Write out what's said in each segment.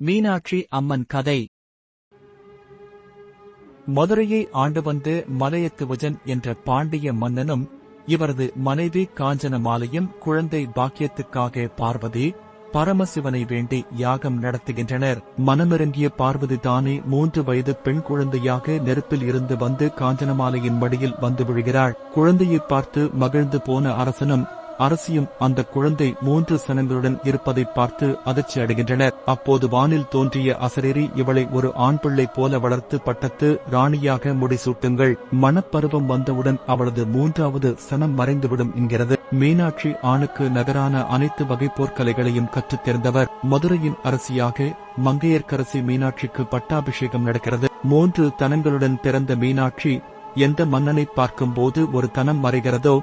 மீனாட்சி அம்மன் கதை. மதுரையை ஆண்டு வந்து மலையத்துவஜன் என்ற பாண்டிய மன்னனும் இவரது மனைவி காஞ்சனமாலையும் குழந்தை பாக்கியத்துக்காக பார்வதி பரமசிவனை வேண்டி யாகம் நடத்துகின்றனர். மனமிறங்கிய பார்வதி தானே மூன்று வயது பெண் குழந்தையாக நெருப்பில் இருந்து வந்து காஞ்சனமாலையின் மடியில் வந்து விழுகிறாள். குழந்தையை பார்த்து மகிழ்ந்து போன அரசனும் அரசியும் அந்த குழந்தை மூன்று சனங்களுடன் இருப்பதை பார்த்து அதிர்ச்சி அடைகின்றனர். அப்போது வானில் தோன்றிய அசரேரி இவளை ஒரு ஆண் பிள்ளை போல வளர்த்து பட்டத்து ராணியாக முடிசூட்டுங்கள். மணப்பருவம் வந்தவுடன் அவளது மூன்றாவது சனம் மறைந்துவிடும் என்கிறது. மீனாட்சி ஆணுக்கு நகரான அனைத்து வகை போர்க்கலைகளையும் கற்றுத் தேர்ந்தவர். மதுரையின் அரசியாக மங்கையர்க்கரசி மீனாட்சிக்கு பட்டாபிஷேகம் நடக்கிறது. மூன்று தனங்களுடன் பிறந்த மீனாட்சி எந்த மன்னனை பார்க்கும்போது ஒரு தனம் மறைகிறதோ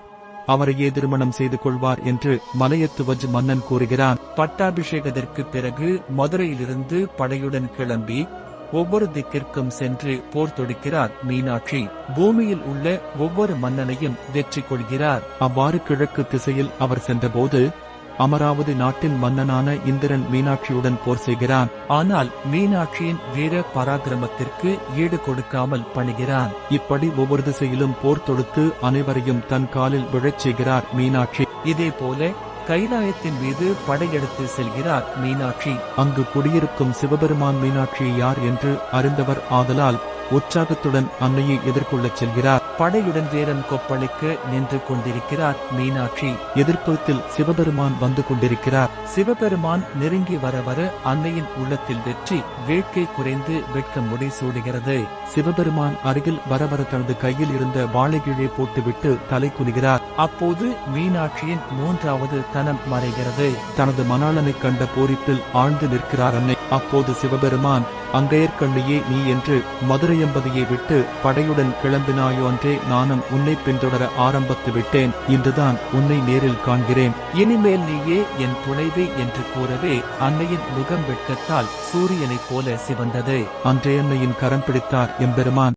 அவரையே திருமணம் செய்து கொள்வார் என்று மலையத்துவஜ் மன்னன் கூறுகிறான். பட்டாபிஷேகத்திற்கு பிறகு மதுரையிலிருந்து படையுடன் கிளம்பி ஒவ்வொரு திக்கிற்கும் சென்று போர் தொடுக்கிறார் மீனாட்சி. பூமியில் உள்ள ஒவ்வொரு மன்னனையும் வெற்றி கொள்கிறார் அவ்வாறு கிழக்கு திசையில் அவர் சென்றபோது அமராவதி நாட்டின் மன்னனான இந்திரன் மீனாட்சியுடன் போர் செய்கிறான். ஆனால் மீனாட்சியின் வீர பராக்கிரமத்திற்கு ஈடு கொடுக்காமல் பணிகிறான். இப்படி ஒவ்வொரு திசையிலும் போர் தொடுத்து அனைவரையும் தன் காலில் விழச் செய்கிறார் மீனாட்சி. இதே போல கைலாயத்தின் மீது படையெடுத்து செல்கிறார் மீனாட்சி. அங்கு குடியிருக்கும் சிவபெருமான் மீனாட்சி யார் என்று அறிந்தவர் ஆதலால் உற்சாகத்துடன் அன்னையை எதிர்கொள்ளச் செல்கிறார். படையுடன் வீரன் கொப்பளிக்க நின்று கொண்டிருக்கிறார் மீனாட்சி. எதிர்ப்புறத்தில் சிவபெருமான் வந்து கொண்டிருக்கிறார். சிவபெருமான் நெருங்கி வர வர அன்னையின் உள்ளத்தில் வெற்றி வேட்கை குறைந்து வெட்கம் முடிசூடுகிறது. சிவபெருமான் அருகில் வர வர தனது கையில் இருந்த வாழை போட்டுவிட்டு தலை குனிகிறார். அப்போது மீனாட்சியின் மூன்றாவது தனம் மறைகிறது. தனது மணாளனை கண்ட போரிப்பில் ஆழ்ந்து நிற்கிறார் அன்னை அப்போது சிவபெருமான் அங்கையர்கண்ணியே நீ என்று மதுரையம்பதியை விட்டு படையுடன் கிளம்பினாயோ அன்றே நானும் உன்னை பின்தொடர ஆரம்பித்து விட்டேன். இன்றுதான் உன்னை நேரில் காண்கிறேன். இனிமேல் நீயே என் துணைவி என்று கூறவே அன்னையின் முகம் வெட்கத்தால் சூரியனைப் போல சிவந்தது. அன்றே அன்னையின் கரம் பிடித்தார் எம்பெருமான்.